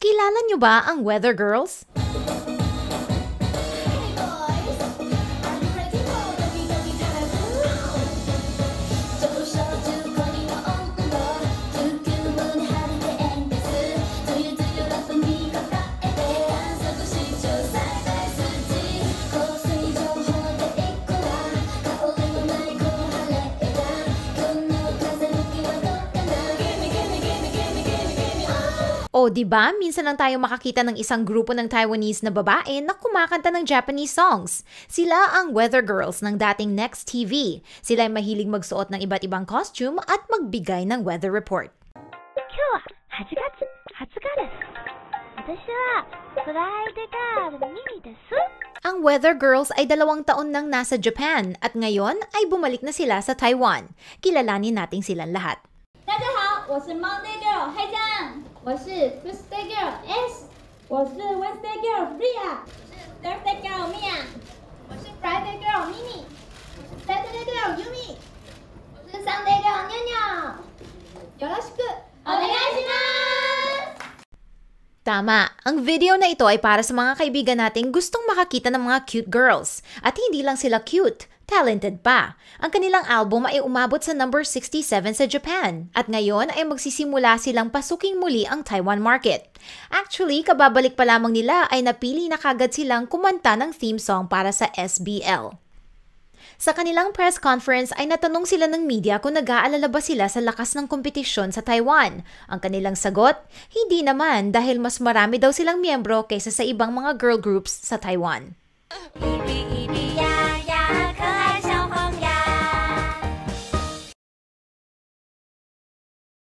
Kilala nyo ba ang Weather Girls? O, di ba? Minsan lang tayo makakita ng isang grupo ng Taiwanese na babae na kumakanta ng Japanese songs. Sila ang Weather Girls ng dating Next TV. Sila ay mahilig magsuot ng iba't ibang costume at magbigay ng weather report. 今日は8月20日です。私はフライデガールミニです。 Ang Weather Girls ay dalawang taon nang nasa Japan at ngayon ay bumalik na sila sa Taiwan. Kilalanin natin silang lahat. 大家好，我是 Monday Girl 黑酱， 我是 Tuesday Girl S，我是 Wednesday Girl Ria，我是 Thursday Girl Mia，Tama, ang video na ito ay para sa mga kaibigan nating gustong makakita ng mga cute girls. At hindi lang sila cute, talented pa. Ang kanilang album ay umabot sa number 67 sa Japan. At ngayon ay magsisimula silang pasuking muli ang Taiwan market. Actually, kababalik pa lamang nila ay napili na kagad silang kumanta ng theme song para sa SBL. Sa kanilang press conference ay natanong sila ng media kung nag-aalala ba sila sa lakas ng kompetisyon sa Taiwan. Ang kanilang sagot, hindi naman dahil mas marami daw silang miyembro kaysa sa ibang mga girl groups sa Taiwan. Ibi, ibi, ya, ka.